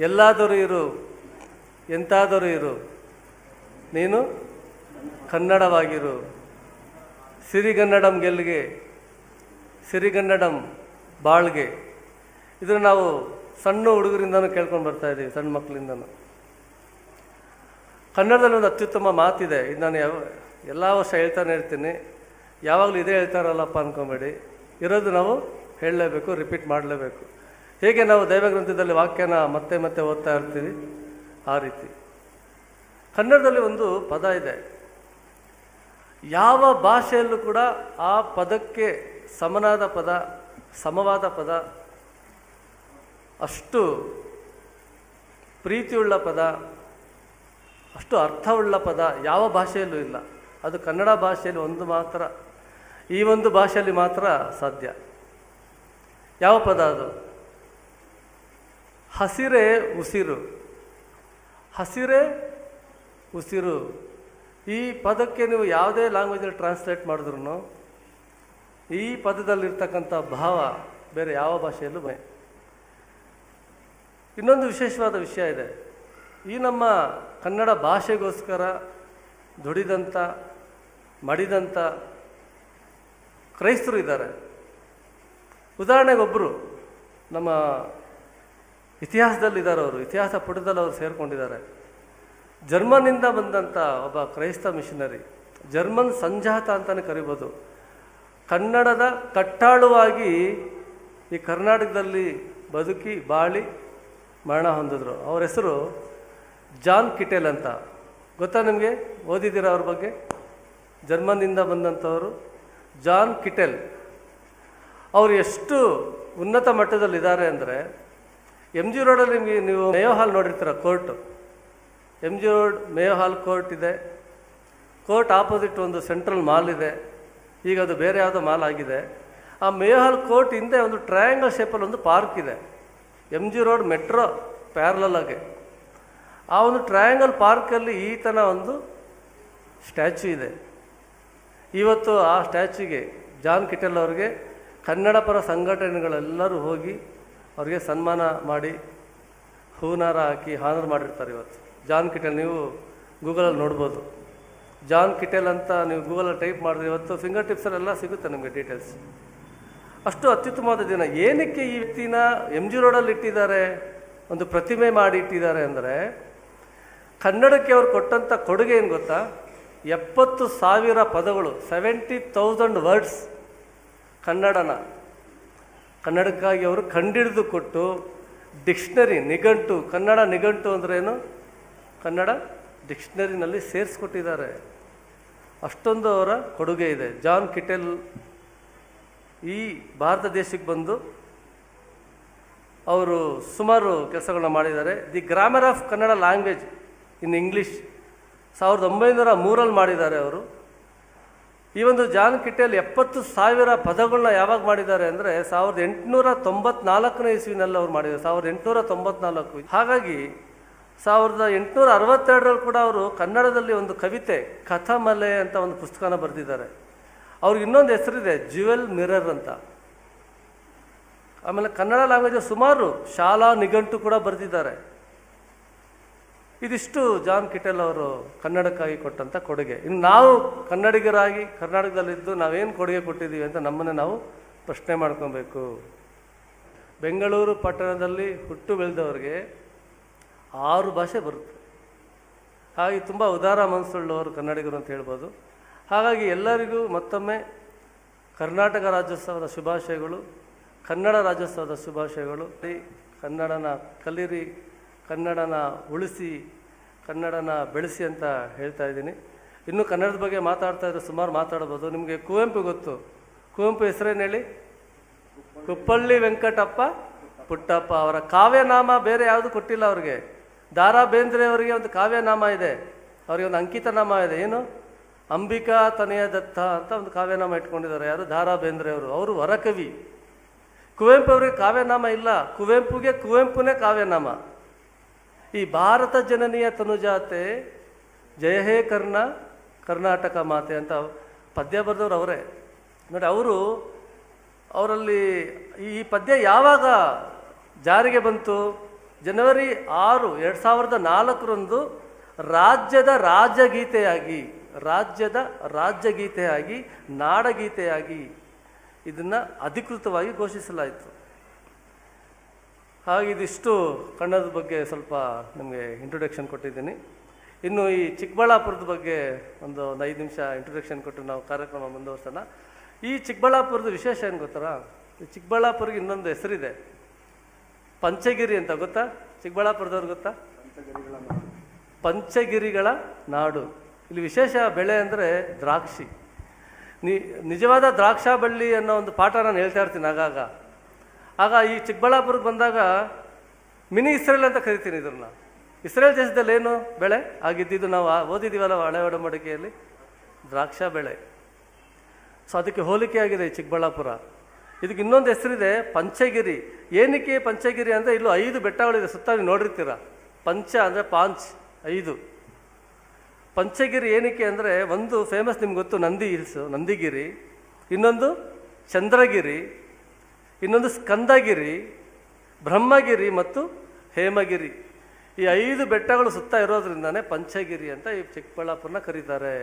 ಎಲ್ಲಾದರೂ ಇರು, ಎಂತಾದರೂ ಇರು. ನೀನು ಕನ್ನಡವಾಗಿರು. ಸಿರಿಗನ್ನಡಂ ಗೆಲ್ಲಿಗೆ, ಸಿರಿಗನ್ನಡಂ ಬಾಳ್ಗೆ. ಇದನ್ನು ನಾವು ಸಣ್ಣ ಹುಡುಗರಿಂದನೂ ಕೇಳ್ಕೊಂಡು ಬರ್ತಾ ಇದ್ದೀವಿ, ಸಣ್ಣ ಮಕ್ಕಳಿಂದನೂ ಕನ್ನಡದಲ್ಲಿ ಒಂದು ಅತ್ಯುತ್ತಮ ಮಾತಿದೆ. ಇದು ನಾನು ಯಾವ, ಎಲ್ಲ ವರ್ಷ ಹೇಳ್ತಾನೆ ಇರ್ತೀನಿ. ಯಾವಾಗಲೂ ಇದೇ ಹೇಳ್ತಾರಲ್ಲಪ್ಪ ಅಂದ್ಕೊಬೇಡಿ ಇರೋದು ನಾವು ಹೇಳಲೇಬೇಕು, ರಿಪೀಟ್ ಮಾಡಲೇಬೇಕು. ಹೇಗೆ ನಾವು ದೈವಗ್ರಂಥದಲ್ಲಿ ವಾಕ್ಯನ ಮತ್ತೆ ಮತ್ತೆ ಓದ್ತಾ ಇರ್ತೀವಿ? ಆ ರೀತಿ. ಕನ್ನಡದಲ್ಲಿ ಒಂದು ಪದ ಇದೆ. ಯಾವ ಭಾಷೆಯಲ್ಲೂ ಕೂಡ ಆ ಪದಕ್ಕೆ ಸಮನಾದ ಪದ, ಸಮವಾದ ಪದ, ಅಷ್ಟು ಪ್ರೀತಿಯುಳ್ಳ ಪದ, ಅಷ್ಟು ಅರ್ಥವುಳ್ಳ ಪದ ಯಾವ ಭಾಷೆಯಲ್ಲೂ ಇಲ್ಲ. ಅದು ಕನ್ನಡ ಭಾಷೆಯಲ್ಲಿ ಒಂದು ಮಾತ್ರ, ಈ ಒಂದು ಭಾಷೆಯಲ್ಲಿ ಮಾತ್ರ ಸಾಧ್ಯ. ಯಾವ ಪದ ಅದು? ಹಸಿರೇ ಉಸಿರು. ಹಸಿರೇ ಉಸಿರು. ಈ ಪದಕ್ಕೆ ನೀವು ಯಾವುದೇ ಲ್ಯಾಂಗ್ವೇಜಲ್ಲಿ ಟ್ರಾನ್ಸ್ಲೇಟ್ ಮಾಡಿದ್ರು ಈ ಪದದಲ್ಲಿರ್ತಕ್ಕಂಥ ಭಾವ ಬೇರೆ ಯಾವ ಭಾಷೆಯಲ್ಲೂ ಬೇ, ಇನ್ನೊಂದು ವಿಶೇಷವಾದ ವಿಷಯ ಇದೆ. ಈ ನಮ್ಮ ಕನ್ನಡ ಭಾಷೆಗೋಸ್ಕರ ದುಡಿದಂಥ ಮಡಿದಂಥ ಕ್ರೈಸ್ತರು ಇದ್ದಾರೆ. ಉದಾಹರಣೆಗೊಬ್ಬರು ನಮ್ಮ ಇತಿಹಾಸದಲ್ಲಿದ್ದಾರೆ ಅವರು, ಇತಿಹಾಸ ಪುಟದಲ್ಲಿ ಅವರು ಸೇರಿಕೊಂಡಿದ್ದಾರೆ. ಜರ್ಮನಿಂದ ಬಂದಂಥ ಒಬ್ಬ ಕ್ರೈಸ್ತ ಮಿಷನರಿ, ಜರ್ಮನ್ ಸಂಜಾತ ಅಂತಲೇ ಕರಿಬೋದು. ಕನ್ನಡದ ಕಟ್ಟಾಳುವಾಗಿ ಈ ಕರ್ನಾಟಕದಲ್ಲಿ ಬದುಕಿ, ಬಾಳಿ, ಮರಣ ಹೊಂದಿದ್ರು. ಅವ್ರ ಹೆಸರು ಜಾನ್ ಕಿಟೆಲ್ ಅಂತ. ಗೊತ್ತಾ ನಿಮಗೆ? ಓದಿದ್ದೀರಾ ಅವ್ರ ಬಗ್ಗೆ? ಜರ್ಮನಿಂದ ಬಂದಂಥವರು ಜಾನ್ ಕಿಟೆಲ್. ಅವರು ಎಷ್ಟು ಉನ್ನತ ಮಟ್ಟದಲ್ಲಿದ್ದಾರೆ ಅಂದರೆ ಎಂ ಜಿ ರೋಡಲ್ಲಿ ನಿಮಗೆ ನೀವು ಮೇಯೋ ಹಾಲ್ ನೋಡಿರ್ತೀರ court M G road Mayo hall court ಇದೆ. ಕೋರ್ಟ್ ಆಪೋಸಿಟ್ ಒಂದು ಸೆಂಟ್ರಲ್ ಮಾಲ್ ಇದೆ. ಈಗ ಅದು ಬೇರೆ ಯಾವುದೋ ಮಾಲ್ ಆಗಿದೆ. ಆ ಮೇಯೋ ಹಾಲ್ ಕೋರ್ಟ್ ಹಿಂದೆ ಒಂದು ಟ್ರಯಾಂಗಲ್ ಶೇಪಲ್ಲಿ ಒಂದು ಪಾರ್ಕ್ ಇದೆ. ಎಂ ಜಿ ರೋಡ್ ಮೆಟ್ರೋ ಪ್ಯಾರ್ಲಲ್ಲಾಗೆ ಆ ಒಂದು ಟ್ರಯಾಂಗಲ್ ಪಾರ್ಕಲ್ಲಿ ಈತನ ಒಂದು ಸ್ಟ್ಯಾಚ್ಯೂ ಇದೆ. ಇವತ್ತು ಆ ಸ್ಟ್ಯಾಚ್ಯೂಗೆ ಜಾನ್ ಕಿಟೆಲ್ ಅವ್ರಿಗೆ ಕನ್ನಡ ಪರ ಸಂಘಟನೆಗಳೆಲ್ಲರೂ ಹೋಗಿ ಅವ್ರಿಗೆ ಸನ್ಮಾನ ಮಾಡಿ ಹೂನಾರ ಹಾಕಿ ಹಾನರ್ ಮಾಡಿರ್ತಾರೆ ಇವತ್ತು. ಜಾನ್ ಕಿಟೆಲ್ ನೀವು ಗೂಗಲಲ್ಲಿ ನೋಡ್ಬೋದು. ಜಾನ್ ಕಿಟೆಲ್ ಅಂತ ನೀವು ಗೂಗಲಲ್ಲಿ ಟೈಪ್ ಮಾಡಿದ್ರೆ ಇವತ್ತು ಫಿಂಗರ್ ಟಿಪ್ಸಲ್ಲೆಲ್ಲ ಸಿಗುತ್ತೆ ನಿಮಗೆ ಡೀಟೇಲ್ಸ್. ಅಷ್ಟು ಅತ್ಯುತ್ತಮವಾದ ದಿನ. ಏನಕ್ಕೆ ಈ ವ್ಯಕ್ತಿನ ಎಂ ಜಿ ರೋಡಲ್ಲಿ ಇಟ್ಟಿದ್ದಾರೆ? ಒಂದು ಪ್ರತಿಮೆ ಮಾಡಿ ಇಟ್ಟಿದ್ದಾರೆ ಅಂದರೆ ಕನ್ನಡಕ್ಕೆ ಅವ್ರು ಕೊಟ್ಟಂಥ ಕೊಡುಗೆ ಏನು ಗೊತ್ತಾ? ಎಪ್ಪತ್ತು ಸಾವಿರ ಪದಗಳು ಸೆವೆಂಟಿ ತೌಸಂಡ್ ವರ್ಡ್ಸ್ ಕನ್ನಡನ. ಕನ್ನಡಕ್ಕಾಗಿ ಅವರು ಕಂಡಿಡಿದು ಕೊಟ್ಟು ಡಿಕ್ಷನರಿ, ನಿಘಂಟು, ಕನ್ನಡ ನಿಘಂಟು ಏನು? ಕನ್ನಡ ಡಿಕ್ಷನರಿನಲ್ಲಿ ಸೇರಿಸ್ಕೊಟ್ಟಿದ್ದಾರೆ. ಅಷ್ಟೊಂದು ಅವರ ಕೊಡುಗೆ ಇದೆ. ಜಾನ್ ಕಿಟೆಲ್ ಈ ಭಾರತ ದೇಶಕ್ಕೆ ಬಂದು ಅವರು ಸುಮಾರು ಕೆಲಸಗಳನ್ನ ಮಾಡಿದ್ದಾರೆ. The grammar of Kannada language in English ಸಾವಿರದ ಒಂಬೈನೂರ ಮೂರಲ್ಲಿ ಮಾಡಿದ್ದಾರೆ ಅವರು. ಈ ಒಂದು ಜಾನ್ ಕಿಟ್ಟೆಯಲ್ಲಿ ಎಪ್ಪತ್ತು ಸಾವಿರ ಪದಗಳನ್ನ ಯಾವಾಗ ಮಾಡಿದ್ದಾರೆ ಅಂದರೆ ಸಾವಿರದ ಎಂಟುನೂರ ತೊಂಬತ್ನಾಲ್ಕನೇ ಇಸ್ವಿನಲ್ಲಿ ಅವ್ರು ಮಾಡಿದ್ದಾರೆ. ಸಾವಿರದ ಎಂಟುನೂರ ತೊಂಬತ್ನಾಲ್ಕು. ಹಾಗಾಗಿ ಸಾವಿರದ ಎಂಟುನೂರ ಅರವತ್ತೆರಡರಲ್ಲಿ ಕೂಡ ಅವರು ಕನ್ನಡದಲ್ಲಿ ಒಂದು ಕವಿತೆ, ಕಥಮಲೆ ಅಂತ ಒಂದು ಪುಸ್ತಕನ ಬರೆದಿದ್ದಾರೆ. ಅವ್ರಿಗೆ ಇನ್ನೊಂದು ಹೆಸರಿದೆ ಜ್ಯುವೆಲ್ ಮಿರರ್ ಅಂತ. ಆಮೇಲೆ ಕನ್ನಡ ಲ್ಯಾಂಗ್ವೇಜ್ ಸುಮಾರು ಶಾಲಾ ನಿಘಂಟು ಕೂಡ ಬರೆದಿದ್ದಾರೆ. ಇದಿಷ್ಟು ಜಾನ್ ಕಿಟೆಲ್ ಅವರು ಕನ್ನಡಕ್ಕಾಗಿ ಕೊಟ್ಟಂಥ ಕೊಡುಗೆ. ಇನ್ನು ನಾವು ಕನ್ನಡಿಗರಾಗಿ ಕರ್ನಾಟಕದಲ್ಲಿದ್ದು ನಾವೇನು ಕೊಡುಗೆ ಕೊಟ್ಟಿದ್ದೀವಿ ಅಂತ ನಮ್ಮನ್ನು ನಾವು ಪ್ರಶ್ನೆ ಮಾಡ್ಕೊಬೇಕು. ಬೆಂಗಳೂರು ಪಟ್ಟಣದಲ್ಲಿ ಹುಟ್ಟು ಬೆಳೆದವರಿಗೆ ಆರು ಭಾಷೆ ಬರುತ್ತೆ. ಹಾಗೆ ತುಂಬ ಉದಾರ ಮನಸ್ಸುಳ್ಳವರು ಕನ್ನಡಿಗರು ಅಂತ ಹೇಳ್ಬೋದು. ಹಾಗಾಗಿ ಎಲ್ಲರಿಗೂ ಮತ್ತೊಮ್ಮೆ ಕರ್ನಾಟಕ ರಾಜ್ಯೋತ್ಸವದ ಶುಭಾಶಯಗಳು, ಕನ್ನಡ ರಾಜ್ಯೋತ್ಸವದ ಶುಭಾಶಯಗಳು. ಕನ್ನಡನ ಕಲಿರಿ. ಕನ್ನಡನ ಉಳಿಸಿ, ಕನ್ನಡನ ಬೆಳೆಸಿ ಅಂತ ಹೇಳ್ತಾ ಇದ್ದೀನಿ. ಇನ್ನು ಕನ್ನಡದ ಬಗ್ಗೆ ಮಾತಾಡ್ತಾ ಇದ್ರೆ ಸುಮಾರು ಮಾತಾಡ್ಬೋದು. ನಿಮಗೆ ಕುವೆಂಪು ಗೊತ್ತು. ಕುವೆಂಪು ಹೆಸರೇನು ಹೇಳಿ? ಕುಪ್ಪಳ್ಳಿ ವೆಂಕಟಪ್ಪ ಪುಟ್ಟಪ್ಪ ಅವರ ಕಾವ್ಯನಾಮ ಬೇರೆ ಯಾವುದು ಕೊಟ್ಟಿಲ್ಲ ಅವ್ರಿಗೆ. ದಾರಾ ಬೇಂದ್ರೆ ಅವರಿಗೆ ಒಂದು ಕಾವ್ಯನಾಮ ಇದೆ. ಅವರಿಗೆ ಒಂದು ಅಂಕಿತನಾಮ ಇದೆ. ಏನು? ಅಂಬಿಕಾ ತನೆಯ ದತ್ತ ಅಂತ ಒಂದು ಕಾವ್ಯನಾಮ ಇಟ್ಕೊಂಡಿದ್ದಾರೆ. ಯಾರು? ದಾರಾ ಬೇಂದ್ರೆ ಅವರು. ಅವರು ವರಕವಿ. ಕುವೆಂಪು ಅವರಿಗೆ ಕಾವ್ಯನಾಮ ಇಲ್ಲ. ಕುವೆಂಪುಗೆ ಕುವೆಂಪುನೇ ಕಾವ್ಯನಾಮ. ಈ ಭಾರತ ಜನನಿಯ ತನುಜಾತೆ ಜಯ ಹೇ ಕರ್ಣ, ಕರ್ನಾಟಕ ಮಾತೆ ಅಂತ ಪದ್ಯ ಬರೆದವ್ರು ಅವರೇ. ನೋಡಿ, ಅವರು ಅವರಲ್ಲಿ ಈ ಪದ್ಯ ಯಾವಾಗ ಜಾರಿಗೆ ಬಂತು? ಜನವರಿ ಆರು, ಎರಡು ಸಾವಿರದ ನಾಲ್ಕರಂದು ರಾಜ್ಯದ ರಾಜಗೀತೆಯಾಗಿ, ರಾಜ್ಯದ ರಾಜ್ಯಗೀತೆಯಾಗಿ, ನಾಡಗೀತೆಯಾಗಿ ಇದನ್ನು ಅಧಿಕೃತವಾಗಿ ಘೋಷಿಸಲಾಯಿತು. ಹಾಗೆ ಇದಿಷ್ಟು ಕನ್ನಡದ ಬಗ್ಗೆ ಸ್ವಲ್ಪ ನಿಮಗೆ ಇಂಟ್ರೊಡಕ್ಷನ್ ಕೊಟ್ಟಿದ್ದೀನಿ. ಇನ್ನು ಈ ಚಿಕ್ಕಬಳ್ಳಾಪುರದ ಬಗ್ಗೆ ಒಂದು ಒಂದು ಐದು ನಿಮಿಷ ಇಂಟ್ರೊಡಕ್ಷನ್ ಕೊಟ್ಟು ನಾವು ಕಾರ್ಯಕ್ರಮ ಮುಂದುವರ್ಸೋಣ. ಈ ಚಿಕ್ಕಬಳ್ಳಾಪುರದ ವಿಶೇಷ ಏನು ಗೊತ್ತಾರ ಚಿಕ್ಕಬಳ್ಳಾಪುರಿಗೆ ಇನ್ನೊಂದು ಹೆಸರಿದೆ. ಪಂಚಗಿರಿ ಅಂತ ಗೊತ್ತಾ? ಚಿಕ್ಕಬಳ್ಳಾಪುರದವ್ರು ಗೊತ್ತಾ? ಪಂಚಗಿರಿಗಳ ನಾಡು. ಇಲ್ಲಿ ವಿಶೇಷ ಬೆಳೆ ಅಂದರೆ ದ್ರಾಕ್ಷಿ. ನಿಜವಾದ ದ್ರಾಕ್ಷಾ ಬಳ್ಳಿ ಅನ್ನೋ ಒಂದು ಪಾಠ ನಾನು ಹೇಳ್ತಾ ಇರ್ತೀನಿ ಆಗಾಗ. ಆಗ ಈ ಚಿಕ್ಕಬಳ್ಳಾಪುರಕ್ಕೆ ಬಂದಾಗ ಮಿನಿ ಇಸ್ರೇಲ್ ಅಂತ ಕರಿತೀನಿ ಇದನ್ನು. ಇಸ್ರೇಲ್ ದೇಶದಲ್ಲಿ ಏನು ಬೆಳೆ ಆಗಿದ್ದಿದ್ದು ನಾವು ಓದಿದ್ದೀವಲ್ಲ ಹಳೆ ಒಡಂಬಡಿಕೆಯಲ್ಲಿ? ದ್ರಾಕ್ಷಾ ಬೆಳೆ. ಸೊ ಅದಕ್ಕೆ ಹೋಲಿಕೆ ಆಗಿದೆ ಈ ಚಿಕ್ಕಬಳ್ಳಾಪುರ. ಇದಕ್ಕೆ ಇನ್ನೊಂದು ಹೆಸರಿದೆ ಪಂಚಗಿರಿ. ಏನಕ್ಕೆ ಪಂಚಗಿರಿ ಅಂದರೆ ಇಲ್ಲೂ ಐದು ಬೆಟ್ಟಗಳಿದೆ ಸುತ್ತ ನೀವು ನೋಡಿರ್ತೀರ. ಪಂಚ ಅಂದರೆ ಪಾಂಚ್, ಐದು. ಪಂಚಗಿರಿ ಏನಕ್ಕೆ ಅಂದರೆ ಒಂದು ಫೇಮಸ್ ನಿಮ್ಗೆ ಗೊತ್ತು, ನಂದಿ ಹಿಲ್ಸು, ನಂದಿಗಿರಿ. ಇನ್ನೊಂದು ಚಂದ್ರಗಿರಿ. ಇನ್ನೊಂದು ಸ್ಕಂದಗಿರಿ, ಬ್ರಹ್ಮಗಿರಿ ಮತ್ತು ಹೇಮಗಿರಿ. ಈ ಐದು ಬೆಟ್ಟಗಳು ಸುತ್ತ ಇರೋದ್ರಿಂದನೇ ಪಂಚಗಿರಿ ಅಂತ ಈ ಚಿಕ್ಕಬಳ್ಳಾಪುರನ ಕರೀತಾರೆ.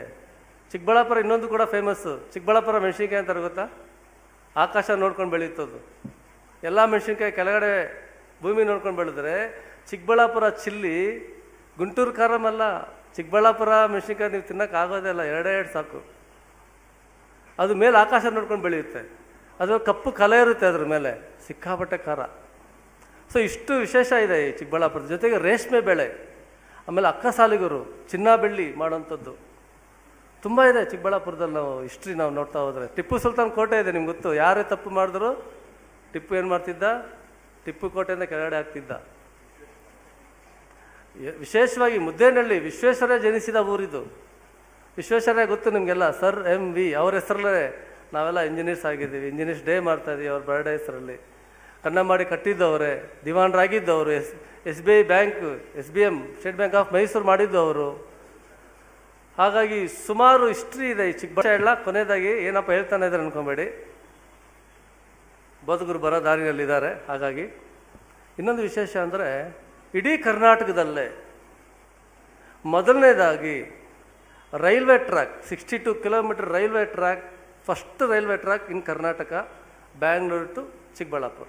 ಚಿಕ್ಕಬಳ್ಳಾಪುರ ಇನ್ನೊಂದು ಕೂಡ ಫೇಮಸ್ಸು ಚಿಕ್ಕಬಳ್ಳಾಪುರ ಮೆಣಸಿನ್ಕಾಯಿ ಅಂತ ಗೊತ್ತಾ? ಆಕಾಶ ನೋಡ್ಕೊಂಡು ಬೆಳೀತದ್ದು ಎಲ್ಲ ಮೆಣಸಿನ್ಕಾಯಿ ಕೆಳಗಡೆ ಭೂಮಿ ನೋಡ್ಕೊಂಡು ಬೆಳೆದ್ರೆ ಚಿಕ್ಕಬಳ್ಳಾಪುರ ಚಿಲ್ಲಿ ಗುಂಟೂರು ಖಾರಂ ಅಲ್ಲ. ಚಿಕ್ಕಬಳ್ಳಾಪುರ ಮೆಣಸಿನ್ಕಾಯಿ ನೀವು ತಿನ್ನೋಕ್ಕಾಗೋದೇ ಇಲ್ಲ, ಎರಡೇ ಎರಡು ಸಾಕು. ಅದು ಮೇಲೆ ಆಕಾಶ ನೋಡ್ಕೊಂಡು ಬೆಳೆಯುತ್ತೆ. ಅದು ಕಪ್ಪು ಕಲೆ ಇರುತ್ತೆ ಅದ್ರ ಮೇಲೆ. ಸಿಕ್ಕಾಪಟ್ಟೆ ಖಾರ. ಸೊ ಇಷ್ಟು ವಿಶೇಷ ಇದೆ ಈ ಚಿಕ್ಕಬಳ್ಳಾಪುರದ ಜೊತೆಗೆ ರೇಷ್ಮೆ ಬೆಳೆ. ಆಮೇಲೆ ಅಕ್ಕಸಾಲಿಗರು ಚಿನ್ನ ಬೆಳ್ಳಿ ಮಾಡೋಂಥದ್ದು ತುಂಬ ಇದೆ ಚಿಕ್ಕಬಳ್ಳಾಪುರದಲ್ಲಿ ನಾವು ಹಿಸ್ಟ್ರಿ ನಾವು ನೋಡ್ತಾ ಹೋದರೆ. ಟಿಪ್ಪು ಸುಲ್ತಾನ್ ಕೋಟೆ ಇದೆ, ನಿಮ್ಗೆ ಗೊತ್ತು. ಯಾರೇ ತಪ್ಪು ಮಾಡಿದ್ರು ಟಿಪ್ಪು ಏನು ಮಾಡ್ತಿದ್ದ? ಟಿಪ್ಪು ಕೋಟೆಯಿಂದ ಕೆಳಗಡೆ ಆಗ್ತಿದ್ದ ವಿಶೇಷವಾಗಿ ಮುದ್ದೇನಹಳ್ಳಿ ವಿಶ್ವೇಶ್ವರಯ್ಯ ಜನಿಸಿದ ಊರಿದು. ವಿಶ್ವೇಶ್ವರಯ್ಯ ಗೊತ್ತು ನಿಮಗೆಲ್ಲ? Sir M V. ಅವ್ರ ಹೆಸರಲ್ಲೇ ನಾವೆಲ್ಲ ಇಂಜಿನಿಯರ್ಸ್ ಆಗಿದ್ದೀವಿ. ಇಂಜಿನಿಯರ್ಸ್ ಡೇ ಮಾಡ್ತಾ ಇದೀವಿ ಅವ್ರ ಬರ್ಡೇ ಹೆಸರಲ್ಲಿ. ಮಾಡಿ ಕಟ್ಟಿದ್ದವರೇ, ದಿವಾನರಾಗಿದ್ದವರು, S S B I bank, S B M state bank of Mysore ಮಾಡಿದ್ದವರು. ಹಾಗಾಗಿ ಸುಮಾರು ಹಿಸ್ಟ್ರಿ ಇದೆ ಈ ಚಿಕ್ಕ ಎಲ್ಲ. ಕೊನೆಯದಾಗಿ ಏನಪ್ಪ ಹೇಳ್ತಾನೆ ಇದ್ದಾರೆ ಅನ್ಕೊಬೇಡಿ. ಬದುಕರು ಬರೋ ದಾರಿಯಲ್ಲಿದ್ದಾರೆ. ಹಾಗಾಗಿ ಇನ್ನೊಂದು ವಿಶೇಷ ಅಂದರೆ ಇಡೀ ಕರ್ನಾಟಕದಲ್ಲೇ ಮೊದಲನೇದಾಗಿ railway track sixty two kilometer railway track first railway track in Karnataka Bangalore to Chikkaballapur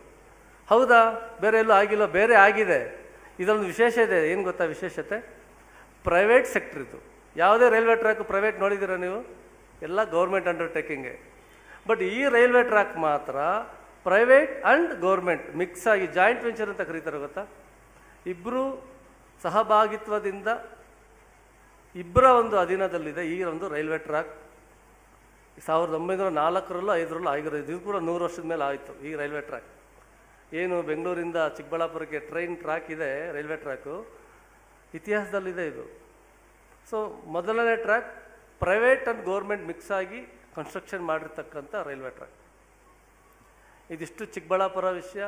ಹೌದಾ? ಬೇರೆ ಎಲ್ಲೂ ಆಗಿಲ್ಲ, ಬೇರೆ ಆಗಿದೆ. ಇದೊಂದು ವಿಶೇಷ ಇದೆ. ಏನು ಗೊತ್ತಾ ವಿಶೇಷತೆ? ಪ್ರೈವೇಟ್ ಸೆಕ್ಟ್ರ್ ಇದು. ಯಾವುದೇ ರೈಲ್ವೆ ಟ್ರ್ಯಾಕ್ ಪ್ರೈವೇಟ್ ನೋಡಿದ್ದೀರಾ ನೀವು? ಎಲ್ಲ ಗೌರ್ಮೆಂಟ್ ಅಂಡರ್ಟೇಕಿಂಗೇ ಬಟ್ ಈ ರೈಲ್ವೆ ಟ್ರ್ಯಾಕ್ ಮಾತ್ರ ಪ್ರೈವೇಟ್ ಆ್ಯಂಡ್ ಗೌರ್ಮೆಂಟ್ ಮಿಕ್ಸ್ ಆಗಿ ಜಾಯಿಂಟ್ ವೆಂಚರ್ ಅಂತ ಕರೀತಾರೆ ಗೊತ್ತಾ? ಇಬ್ಬರು ಸಹಭಾಗಿತ್ವದಿಂದ ಇಬ್ಬರ ಒಂದು ಅಧೀನದಲ್ಲಿದೆ ಈ ಒಂದು ರೈಲ್ವೆ ಟ್ರ್ಯಾಕ್ ಸಾವಿರದ ಒಂಬೈನೂರ ನಾಲ್ಕರಲ್ಲೂ ಐದರಲ್ಲೂ ಆಗಿರೋದು. ಇದು ಕೂಡ ನೂರು ವರ್ಷದ ಮೇಲೆ ಆಯಿತು ಈ ರೈಲ್ವೆ ಟ್ರ್ಯಾಕ್. ಏನು ಬೆಂಗಳೂರಿಂದ ಚಿಕ್ಕಬಳ್ಳಾಪುರಕ್ಕೆ ಟ್ರೈನ್ ಟ್ರ್ಯಾಕ್ ಇದೆ, ರೈಲ್ವೆ ಟ್ರ್ಯಾಕು. ಇತಿಹಾಸದಲ್ಲಿದೆ ಇದು. ಸೊ ಮೊದಲನೇ track private and government mix ಆಗಿ ಕನ್ಸ್ಟ್ರಕ್ಷನ್ ಮಾಡಿರ್ತಕ್ಕಂಥ ರೈಲ್ವೆ ಟ್ರ್ಯಾಕ್. ಇದಿಷ್ಟು ಚಿಕ್ಕಬಳ್ಳಾಪುರ ವಿಷಯ